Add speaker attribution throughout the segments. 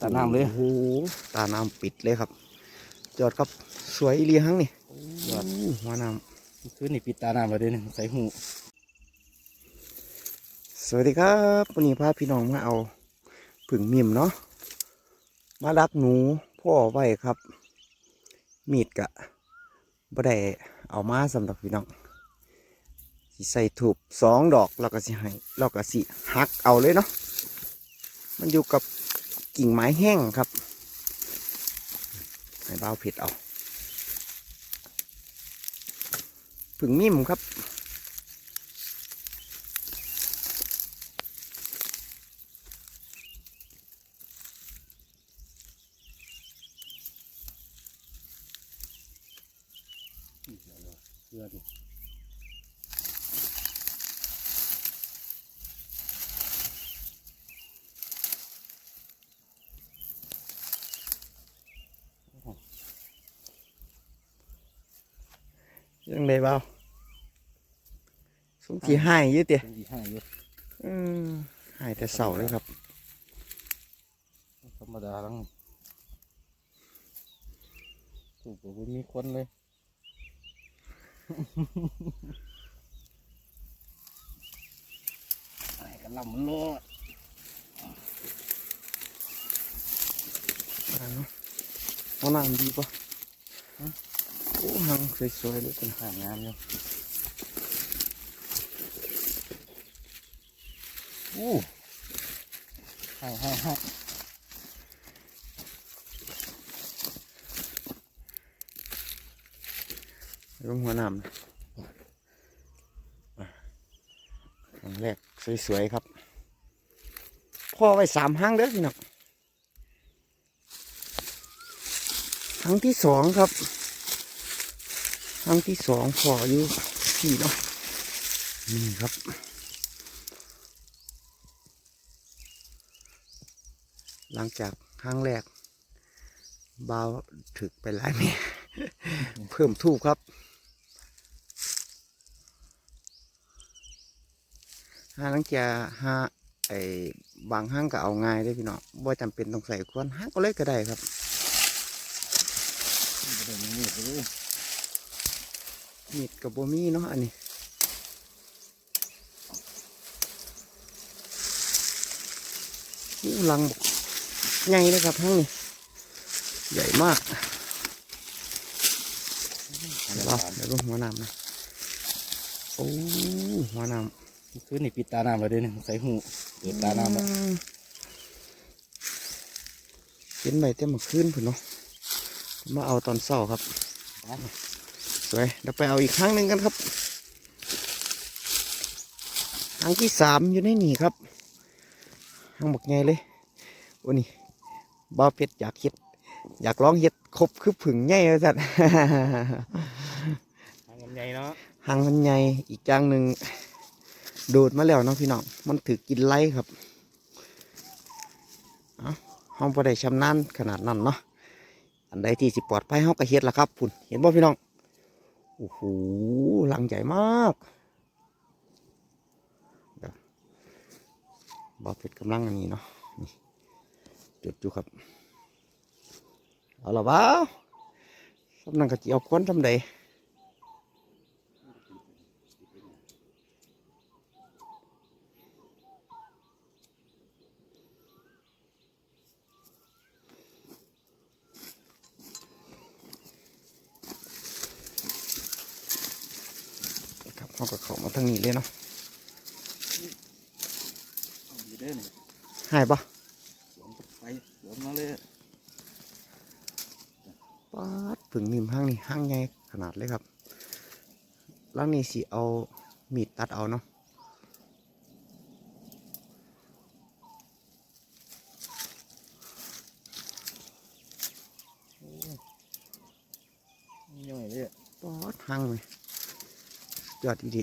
Speaker 1: ตาน้ำเลย
Speaker 2: โอ้โหตาน้ำปิดเลยครับ จอดครับสวยอีเลียหังนี่
Speaker 1: ยอด
Speaker 2: อู้หัวน้
Speaker 1: คือนี่ปิดตาน้ำมาด้วยนี่ใส่หูำ
Speaker 2: สวัสดีครับวันนี้พาพี่น้องมาเอาผึ่งมิมเนาะมารักหนูพ่อไว้ครับ มีดกะบ่ได้เอามาสำหรับพี่น้องสิใส่ถูกสองดอกแล้วก็สิให้แล้วก็สิหักเอาเลยเนาะมันอยู่กับ กิ่งไม้แห้งครับให้เบาผิดเอาผึ่งมิ่มครับ
Speaker 1: เพื่อดิ
Speaker 2: ยังไงเบาสมจีให้อยืดเตีย
Speaker 1: เป็นดีให้เยอะ
Speaker 2: อืมให้แต่เสาเลยครับ
Speaker 1: ธรรมดาทั้งถูกกว่ามีคนเลยไอ้กันลำมันโลด
Speaker 2: อ่าเนาะเอาน้ำดีปะฮะ โอ้หังสวยๆเลยกัน
Speaker 1: หางงามอยู่อู้ห้ให้ให้
Speaker 2: ลงหัวน้ำนะอันแรกสวยๆครับพ่อไว้สามห้างเด้อพี่น้องครั้งที่สองครับ รั้งที่สองพ่ออยู่พี่เนาะนี่ครับ หลังจากครั้งแรกบาวถึกไปหลายเมตรเพิ่มทูบครับห้าลังเกียห้าไอ้บางห้างก็เอาง่ายได้อพี่น้องว่าจำเป็นต้องใส่ควนห้างก็เล็กก็ได้ครับ
Speaker 1: ไม่ได้มีมีดเลย
Speaker 2: มีดกับโบมี่เนาะอันนี้อู้ลังบอกใหญ่เลยครับทั้งนี้ใหญ่มากเดี๋ยวเราเดี๋ยวลงหัวน้ำนะโอ้หัวน้ำ
Speaker 1: คือนี่ปิดตาน้ำมาด้วยนี่ใส่หูเปิดตาน้ำอะ
Speaker 2: อืมเห็นใบเต็มมาขึ้นพุ่นเนาะมาเอาตอนเช้าครับ สวยเดี๋ยวไปเอาอีกครั้งหนึ่งกันครับ ครั้งที่สามอยู่ในนี่ครับห้างบักไงเลยวันนี้บ้าวเพชรอยากเฮ็ด อยากลองเฮ็ดครบคือผึ่งไงเลยสัตว์
Speaker 1: ทางลำไยเนาะ
Speaker 2: หางมันใหญ่อีกอย่างหนึ่งโดดมาแล้วเนาะพี่น้องมันถือกินไล่ครับเอาห้องพอได้ชำนาญขนาดนั้นเนาะอันใดที่สิปลอดภัยห้องกระเฮ็ดละครับพุ่นเห็นบ่พี่น้อง โอ้โหหลังใหญ่มากเดี๋ยวบอเพชรกำลังอันนี้เนาะนี่จุดอยู่ครับ เอาละบ้าวสำนักกะจีเอาควนทำใด เขาก็เข้ามาทางนี้เลยเนาะ
Speaker 1: อยู่เด้อนี่
Speaker 2: หายปะ
Speaker 1: สวมไปสวมมาเลย
Speaker 2: ป๊าดผึ่งนิ่มห้างนี่ห้างใหญ่ขนาดเลยครับล่างนี้สิเอามีดตัดเอาเนาะ
Speaker 1: ย่อยเลย
Speaker 2: ป๊าดห้างเลย ยอดดี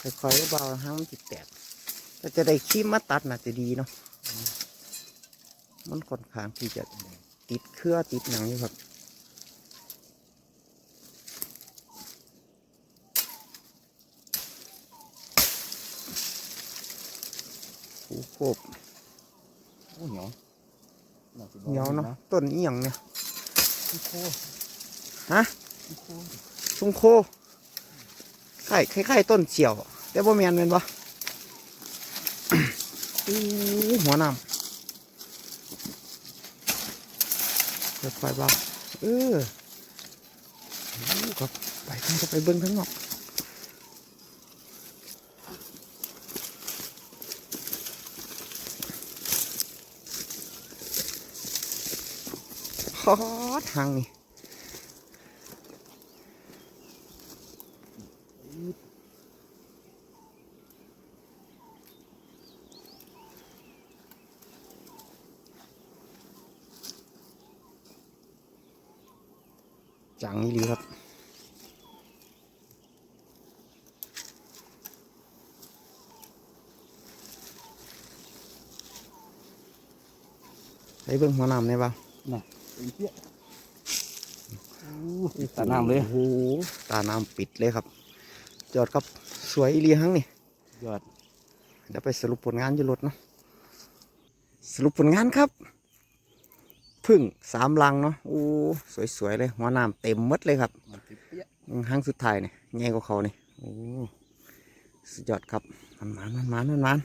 Speaker 2: ค่อยๆเบาๆห้ามจิตแตกถ้าจะได้ขี้มาตัดน่ะจะดีเนาะมันค่อนข้างที่จะติดเครือติดหนังอยู่ครับโคบ
Speaker 1: โอ้เนาะ
Speaker 2: เหนียวเนาะต้นอีหยังเนี่ย
Speaker 1: ขี้โค
Speaker 2: ฮะ
Speaker 1: ขี้โค
Speaker 2: ทุ่งโคคล้ายคล้ายๆต้นเสี่ยว แต่บ่แม่นแม่นบ่อู้หัวน้ำเปิดไฟเบาเอออู้ครับไปข้างก็ไปเบิ้งข้างนอก อดทางนี่จังนี่ลีครับไปเบิ้งหัวน้ำ
Speaker 1: เนเปี้ยอู้ ตาน้ำเลย
Speaker 2: โอ้โหตาน้ำปิดเลยครับ จอดครับสวยอีหลีทั้งนี่
Speaker 1: ยอด
Speaker 2: เดี๋ยวไปสรุปผลงานอยู่รถเนาะสรุปผลงานครับพึ่งสามลังเนาะโอ้สวยๆเลยหัวน้ำเต็มหมดเลยครับ
Speaker 1: มันติดเปี้ย
Speaker 2: ห้างสุดท้ายเนี่ยง่ายกว่าเขานี่โอ้สุดยอดครับมันมันมันมันมันมัน